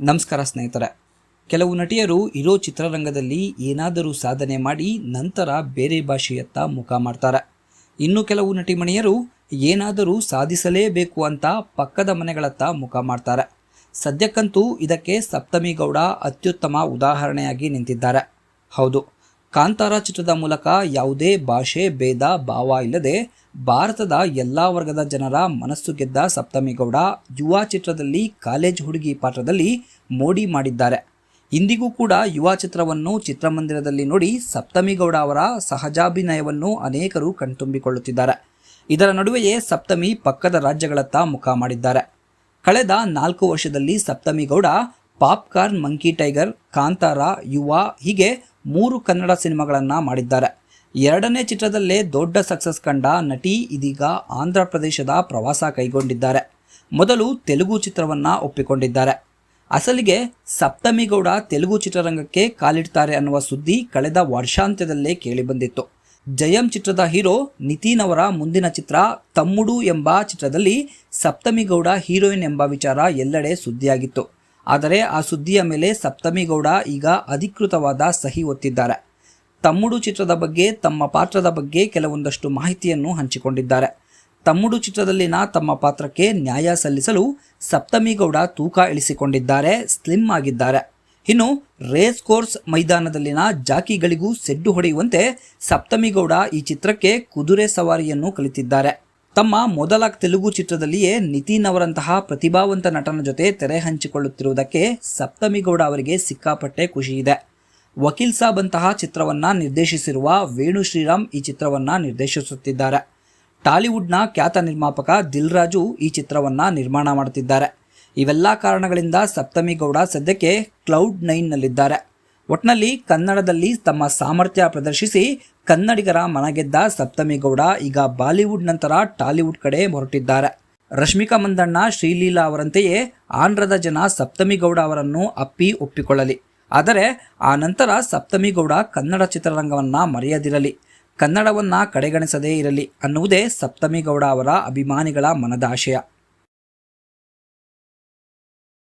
ನಮಸ್ಕಾರ ಸ್ನೇಹಿತರೆ. ಕೆಲವು ನಟಿಯರು ಇರೋ ಚಿತ್ರರಂಗದಲ್ಲಿ ಏನಾದರೂ ಸಾಧನೆ ಮಾಡಿ ನಂತರ ಬೇರೆ ಭಾಷೆಯತ್ತ ಮುಖ ಮಾಡ್ತಾರೆ. ಇನ್ನು ಕೆಲವು ನಟಿಮಣಿಯರು ಏನಾದರೂ ಸಾಧಿಸಲೇಬೇಕು ಅಂತ ಪಕ್ಕದ ಮನೆಗಳತ್ತ ಮುಖ ಮಾಡ್ತಾರೆ. ಸದ್ಯಕ್ಕಂತೂ ಇದಕ್ಕೆ ಸಪ್ತಮಿ ಗೌಡ ಅತ್ಯುತ್ತಮ ಉದಾಹರಣೆಯಾಗಿ ನಿಂತಿದ್ದಾರೆ. ಹೌದು ಕಾಂತಾರ ಚಿತ್ರದ ಮೂಲಕ ಯಾವುದೇ ಭಾಷೆ, ಭೇದ, ಭಾವ ಇಲ್ಲದೆ ಭಾರತದ ಎಲ್ಲ ವರ್ಗದ ಜನರ ಮನಸ್ಸು ಗೆದ್ದ ಸಪ್ತಮಿಗೌಡ ಯುವ ಚಿತ್ರದಲ್ಲಿ ಕಾಲೇಜ್ ಹುಡುಗಿ ಪಾತ್ರದಲ್ಲಿ ಮೋಡಿ ಮಾಡಿದ್ದಾರೆ. ಇಂದಿಗೂ ಕೂಡ ಯುವ ಚಿತ್ರವನ್ನು ಚಿತ್ರಮಂದಿರದಲ್ಲಿ ನೋಡಿ ಸಪ್ತಮಿಗೌಡ ಅವರ ಸಹಜಾಭಿನಯವನ್ನು ಅನೇಕರು ಕಣ್ತುಂಬಿಕೊಳ್ಳುತ್ತಿದ್ದಾರೆ. ಇದರ ನಡುವೆಯೇ ಸಪ್ತಮಿ ಪಕ್ಕದ ರಾಜ್ಯಗಳತ್ತ ಮುಖ ಮಾಡಿದ್ದಾರೆ. ಕಳೆದ ನಾಲ್ಕು ವರ್ಷದಲ್ಲಿ Sapthami Gowda popcorn, monkey tiger, Kantara, Yuva ಹೀಗೆ ಮೂರು ಕನ್ನಡ ಸಿನಿಮಾಗಳನ್ನು ಮಾಡಿದ್ದಾರೆ. ಎರಡನೇ ಚಿತ್ರದಲ್ಲೇ ದೊಡ್ಡ ಸಕ್ಸಸ್ ಕಂಡ ನಟಿ ಇದೀಗ ಆಂಧ್ರ ಪ್ರದೇಶದ ಪ್ರವಾಸ ಕೈಗೊಂಡಿದ್ದಾರೆ. ಮೊದಲು ತೆಲುಗು ಚಿತ್ರವನ್ನ ಒಪ್ಪಿಕೊಂಡಿದ್ದಾರೆ. ಅಸಲಿಗೆ ಸಪ್ತಮಿಗೌಡ ತೆಲುಗು ಚಿತ್ರರಂಗಕ್ಕೆ ಕಾಲಿಡ್ತಾರೆ ಅನ್ನುವ ಸುದ್ದಿ ಕಳೆದ ವರ್ಷಾಂತ್ಯದಲ್ಲೇ ಕೇಳಿಬಂದಿತ್ತು ಜಯಂ ಚಿತ್ರದ ಹೀರೋ ನಿತಿನ್ ಅವರ ಮುಂದಿನ ಚಿತ್ರ ತಮ್ಮುಡು ಎಂಬ ಚಿತ್ರದಲ್ಲಿ ಸಪ್ತಮಿಗೌಡ ಹೀರೋಯಿನ್ ಎಂಬ ವಿಚಾರ ಎಲ್ಲೆಡೆ ಸುದ್ದಿಯಾಗಿತ್ತು. ಆದರೆ ಆ ಸುದ್ದಿಯ ಮೇಲೆ ಸಪ್ತಮಿಗೌಡ ಈಗ ಅಧಿಕೃತವಾದ ಸಹಿ ಒತ್ತಿದ್ದಾರೆ. ತಮ್ಮುಡು ಚಿತ್ರದ ಬಗ್ಗೆ, ತಮ್ಮ ಪಾತ್ರದ ಬಗ್ಗೆ ಕೆಲವೊಂದಷ್ಟು ಮಾಹಿತಿಯನ್ನು ಹಂಚಿಕೊಂಡಿದ್ದಾರೆ. ತಮ್ಮುಡು ಚಿತ್ರದಲ್ಲಿನ ತಮ್ಮ ಪಾತ್ರಕ್ಕೆ ನ್ಯಾಯ ಸಲ್ಲಿಸಲು ಸಪ್ತಮಿಗೌಡ ತೂಕ ಇಳಿಸಿಕೊಂಡಿದ್ದಾರೆ, ಸ್ಲಿಮ್ ಆಗಿದ್ದಾರೆ. ಇನ್ನು ರೇಸ್ ಕೋರ್ಸ್ ಮೈದಾನದಲ್ಲಿನ ಜಾಕಿಗಳಿಗೂ ಸೆಡ್ಡು ಹೊಡೆಯುವಂತೆ ಸಪ್ತಮಿಗೌಡ ಈ ಚಿತ್ರಕ್ಕೆ ಕುದುರೆ ಸವಾರಿಯನ್ನು ಕಲಿತಿದ್ದಾರೆ. ತಮ್ಮ ಮೊದಲ ತೆಲುಗು ಚಿತ್ರದಲ್ಲಿಯೇ ನಿತಿನ್ ಅವರಂತಹ ಪ್ರತಿಭಾವಂತ ನಟನ ಜೊತೆ ತೆರೆ ಹಂಚಿಕೊಳ್ಳುತ್ತಿರುವುದಕ್ಕೆ ಸಪ್ತಮಿಗೌಡ ಅವರಿಗೆ ಸಿಕ್ಕಾಪಟ್ಟೆ ಖುಷಿ ಇದೆ. ವಕೀಲ್ ಸಾಬ್ ಅಂತಹ ಚಿತ್ರವನ್ನ ನಿರ್ದೇಶಿಸಿರುವ ವೇಣು ಶ್ರೀರಾಮ್ ಈ ಚಿತ್ರವನ್ನ ನಿರ್ದೇಶಿಸುತ್ತಿದ್ದಾರೆ. ಟಾಲಿವುಡ್ನ ಖ್ಯಾತ ನಿರ್ಮಾಪಕ ದಿಲ್ರಾಜು ಈ ಚಿತ್ರವನ್ನ ನಿರ್ಮಾಣ ಮಾಡುತ್ತಿದ್ದಾರೆ ಇವೆಲ್ಲ ಕಾರಣಗಳಿಂದ ಸಪ್ತಮಿ ಗೌಡ ಸದ್ಯಕ್ಕೆ ಕ್ಲೌಡ್ ನೈನ್ನಲ್ಲಿದ್ದಾರೆ. ಒಟ್ನಲ್ಲಿ ಕನ್ನಡದಲ್ಲಿ ತಮ್ಮ ಸಾಮರ್ಥ್ಯ ಪ್ರದರ್ಶಿಸಿ ಕನ್ನಡಿಗರ ಮನಗೆದ್ದ ಸಪ್ತಮಿಗೌಡ ಈಗ ಬಾಲಿವುಡ್ ನಂತರ ಟಾಲಿವುಡ್ ಕಡೆ ಹೊರಟಿದ್ದಾರೆ. ರಶ್ಮಿಕಾ ಮಂದಣ್ಣ, ಶ್ರೀಲೀಲಾ ಅವರಂತೆಯೇ ಆಂಧ್ರದ ಜನ ಸಪ್ತಮಿಗೌಡ ಅವರನ್ನು ಅಪ್ಪಿ ಒಪ್ಪಿಕೊಳ್ಳಲಿ. ಆದರೆ ಆ ನಂತರ ಸಪ್ತಮಿಗೌಡ ಕನ್ನಡ ಚಿತ್ರರಂಗವನ್ನ ಮರೆಯದಿರಲಿ. ಕನ್ನಡವನ್ನ ಕಡೆಗಣಿಸದೇ ಇರಲಿ ಅನ್ನುವುದೇ ಸಪ್ತಮಿಗೌಡ ಅವರ ಅಭಿಮಾನಿಗಳ ಮನದ ಆಶಯ